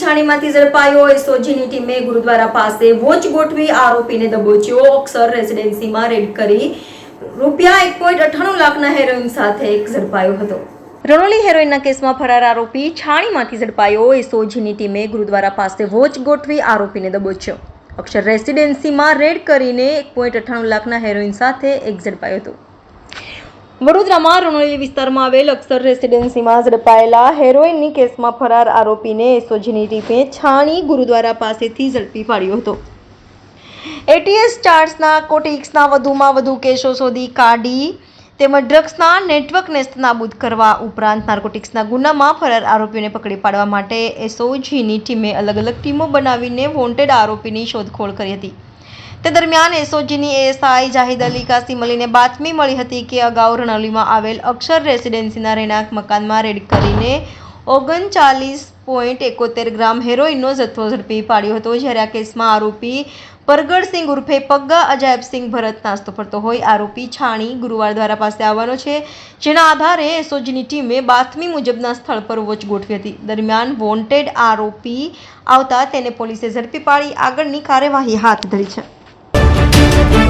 છાનીમાંથી ઝડપાયો એસઓજીની ટીમે ગુરુદ્વારા પાસે વોચ ગોઠવી આરોપીને દબોચ્યો. ઓક્સર રેસિડેન્સીમાં રેડ કરી રૂપિયા એક પોઈન્ટ અઠ્ઠાણું લાખના હેરોઇન સાથે એક ઝડપાયો હતો. રણોલી હેરોઇનના કેસમાં ફરાર આરોપી છાણીમાંથી ઝડપાયો. એસઓજીની ટીમે ગુરુદ્વારા પાસે વોચ ગોઠવી આરોપીને દબોચ્યો. અક્ષર રેસિડેન્સીમાં રેડ કરીને એક પોઈન્ટ અઠ્ઠાણું લાખના હેરોઇન સાથે એક ઝડપાયો હતો. વડોદરામાં રણોલી વિસ્તારમાં આવેલ અક્ષર રેસિડેન્સીમાં ઝડપાયેલા હેરોઇનની કેસમાં ફરાર આરોપીને એસઓજીની ટીમે છાણી ગુરુદ્વારા પાસેથી ઝડપી પાડ્યો હતો. એટીએસ ચાર્જના કોટિક્સના વધુમાં વધુ કેસો શોધી કાઢી તેમજ ડ્રગ્સના નેટવર્કને નાબૂદ કરવા ઉપરાંત નાર્કોટિક્સના ગુનામાં ફરાર આરોપીઓને પકડી પાડવા માટે એસઓજીની ટીમે અલગ અલગ ટીમો બનાવીને વોન્ટેડ આરોપીની શોધખોળ કરી હતી. તે દરમિયાન એસઓજીની એએસઆઈ જાહિદ અલી કાસી મળીને બાતમી મળી હતી કે અગાઉ રણોલીમાં આવેલ અક્ષર રેસિડેન્સીના રહેણાંક મકાનમાં રેડ કરીને ઓગણચાલીસ પોઈન્ટ એકોતેર ગ્રામ હેરોઇનનો જથ્થો ઝડપી પાડ્યો હતો. જ્યારે આ કેસમાં આરોપી પરગડસિંહ ઉર્ફે પગ્ગા અજાયબસિંહ ભરત નાસ્તો ફરતો હોય, આરોપી છાણી ગુરુવાર દ્વારા પાસે આવવાનો છે. જેના આધારે એસઓજીની ટીમે બાતમી મુજબના સ્થળ પર વોચ ગોઠવી હતી. દરમિયાન વોન્ટેડ આરોપી આવતા તેને પોલીસે ઝડપી પાડી, આગળની કાર્યવાહી હાથ ધરી છે. Thank you.